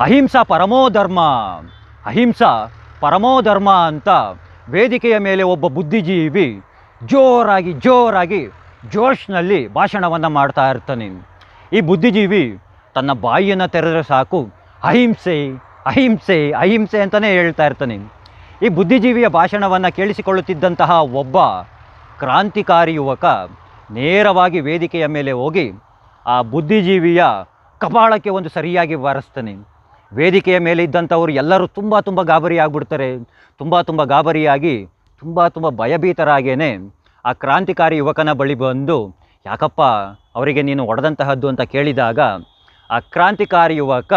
ಅಹಿಂಸಾ ಪರಮೋ ಧರ್ಮ. ಅಹಿಂಸಾ ಪರಮೋ ಧರ್ಮ ಅಂತ ವೇದಿಕೆಯ ಮೇಲೆ ಒಬ್ಬ ಬುದ್ಧಿಜೀವಿ ಜೋರಾಗಿ ಜೋರಾಗಿ ಜೋಶ್ನಲ್ಲಿ ಭಾಷಣವನ್ನು ಮಾಡ್ತಾ ಇರ್ತಾನೆ. ಈ ಬುದ್ಧಿಜೀವಿ ತನ್ನ ಬಾಯಿಯನ್ನು ತೆರೆದರೆ ಸಾಕು. ಅಹಿಂಸೆ ಅಹಿಂಸೆ ಅಹಿಂಸೆ ಅಂತಲೇ ಹೇಳ್ತಾ ಇರ್ತಾನೆ. ಈ ಬುದ್ಧಿಜೀವಿಯ ಭಾಷಣವನ್ನು ಕೇಳಿಸಿಕೊಳ್ಳುತ್ತಿದ್ದಂತಹ ಒಬ್ಬ ಕ್ರಾಂತಿಕಾರಿ ಯುವಕ ನೇರವಾಗಿ ವೇದಿಕೆಯ ಮೇಲೆ ಹೋಗಿ ಆ ಬುದ್ಧಿಜೀವಿಯ ಕಪಾಳಕ್ಕೆ ಒಂದು ಸರಿಯಾಗಿ ಬಾರಿಸ್ತಾನೆ. ವೇದಿಕೆಯ ಮೇಲೆ ಇದ್ದಂಥವ್ರು ಎಲ್ಲರೂ ತುಂಬ ತುಂಬ ಗಾಬರಿ ಆಗಿಬಿಡ್ತಾರೆ. ತುಂಬ ತುಂಬ ಗಾಬರಿಯಾಗಿ ತುಂಬ ತುಂಬ ಭಯಭೀತರಾಗೇ ಆ ಕ್ರಾಂತಿಕಾರಿ ಯುವಕನ ಬಳಿ ಬಂದು, ಯಾಕಪ್ಪ, ಅವರಿಗೆ ನೀನು ಒಡೆದಂತಹದ್ದು ಅಂತ ಕೇಳಿದಾಗ ಆ ಕ್ರಾಂತಿಕಾರಿ ಯುವಕ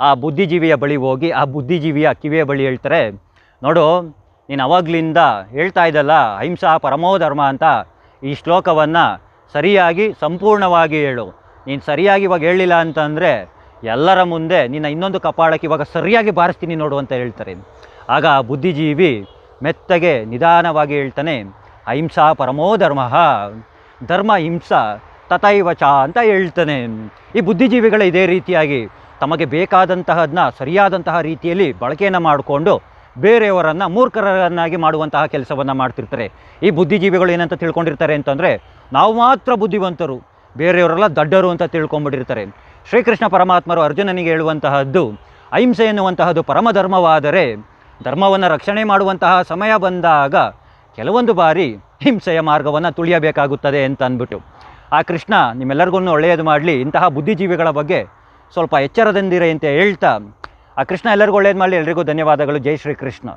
ಆ ಬುದ್ಧಿಜೀವಿಯ ಬಳಿ ಹೋಗಿ, ಆ ಬುದ್ಧಿಜೀವಿಯ ಕಿವಿಯ ಬಳಿ ಹೇಳ್ತಾರೆ, ನೋಡು, ನೀನು ಅವಾಗ್ಲಿಂದ ಹೇಳ್ತಾ ಇದ್ದಲ್ಲ, ಅಹಿಂಸಾ ಪರಮೋ ಧರ್ಮ ಅಂತ ಈ ಶ್ಲೋಕವನ್ನು ಸರಿಯಾಗಿ ಸಂಪೂರ್ಣವಾಗಿ ಹೇಳು. ನೀನು ಸರಿಯಾಗಿ ಇವಾಗ ಹೇಳಿಲ್ಲ ಅಂತಂದರೆ ಎಲ್ಲರ ಮುಂದೆ ನಿನ್ನ ಇನ್ನೊಂದು ಕಪಾಳಕ್ಕೆ ಇವಾಗ ಸರಿಯಾಗಿ ಬಾರಿಸ್ತೀನಿ ನೋಡು ಅಂತ ಹೇಳ್ತಾರೆ. ಆಗ ಬುದ್ಧಿಜೀವಿ ಮೆತ್ತಗೆ ನಿಧಾನವಾಗಿ ಹೇಳ್ತಾನೆ, ಅಹಿಂಸಾ ಪರಮೋ ಧರ್ಮ ಧರ್ಮ ಹಿಂಸಾ ತಥೈವ ಚ ಅಂತ ಹೇಳ್ತಾನೆ. ಈ ಬುದ್ಧಿಜೀವಿಗಳ ಇದೇ ರೀತಿಯಾಗಿ ತಮಗೆ ಬೇಕಾದಂತಹದನ್ನ ಸರಿಯಾದಂತಹ ರೀತಿಯಲ್ಲಿ ಬಳಕೆಯನ್ನು ಮಾಡಿಕೊಂಡು ಬೇರೆಯವರನ್ನು ಮೂರ್ಖರನ್ನಾಗಿ ಮಾಡುವಂತಹ ಕೆಲಸವನ್ನು ಮಾಡ್ತಿರ್ತಾರೆ. ಈ ಬುದ್ಧಿಜೀವಿಗಳು ಏನಂತ ತಿಳ್ಕೊಂಡಿರ್ತಾರೆ ಅಂತಂದರೆ, ನಾವು ಮಾತ್ರ ಬುದ್ಧಿವಂತರು, ಬೇರೆಯವರೆಲ್ಲ ದಡ್ಡರು ಅಂತ ತಿಳ್ಕೊಂಬಿಟ್ಟಿರ್ತಾರೆ ಶ್ರೀಕೃಷ್ಣ ಪರಮಾತ್ಮರು ಅರ್ಜುನನಿಗೆ ಹೇಳುವಂತಹದ್ದು, ಅಹಿಂಸೆ ಎನ್ನುವಂತಹದ್ದು ಪರಮಧರ್ಮವಾದರೆ ಧರ್ಮವನ್ನು ರಕ್ಷಣೆ ಮಾಡುವಂತಹ ಸಮಯ ಬಂದಾಗ ಕೆಲವೊಂದು ಬಾರಿ ಹಿಂಸೆಯ ಮಾರ್ಗವನ್ನು ತುಳಿಯಬೇಕಾಗುತ್ತದೆ ಅಂತ ಅಂದ್ಬಿಟ್ಟು ಆ ಕೃಷ್ಣ ನಿಮ್ಮೆಲ್ಲರಿಗೂ ಒಳ್ಳೆಯದು ಮಾಡಲಿ, ಇಂತಹ ಬುದ್ಧಿಜೀವಿಗಳ ಬಗ್ಗೆ ಸ್ವಲ್ಪ ಎಚ್ಚರದಿಂದಿರಿ ಅಂತ ಹೇಳ್ತಾ, ಆ ಕೃಷ್ಣ ಎಲ್ಲರಿಗೂ ಒಳ್ಳೆಯದು ಮಾಡಲಿ, ಎಲ್ರಿಗೂ ಧನ್ಯವಾದಗಳು. ಜೈ ಶ್ರೀ ಕೃಷ್ಣ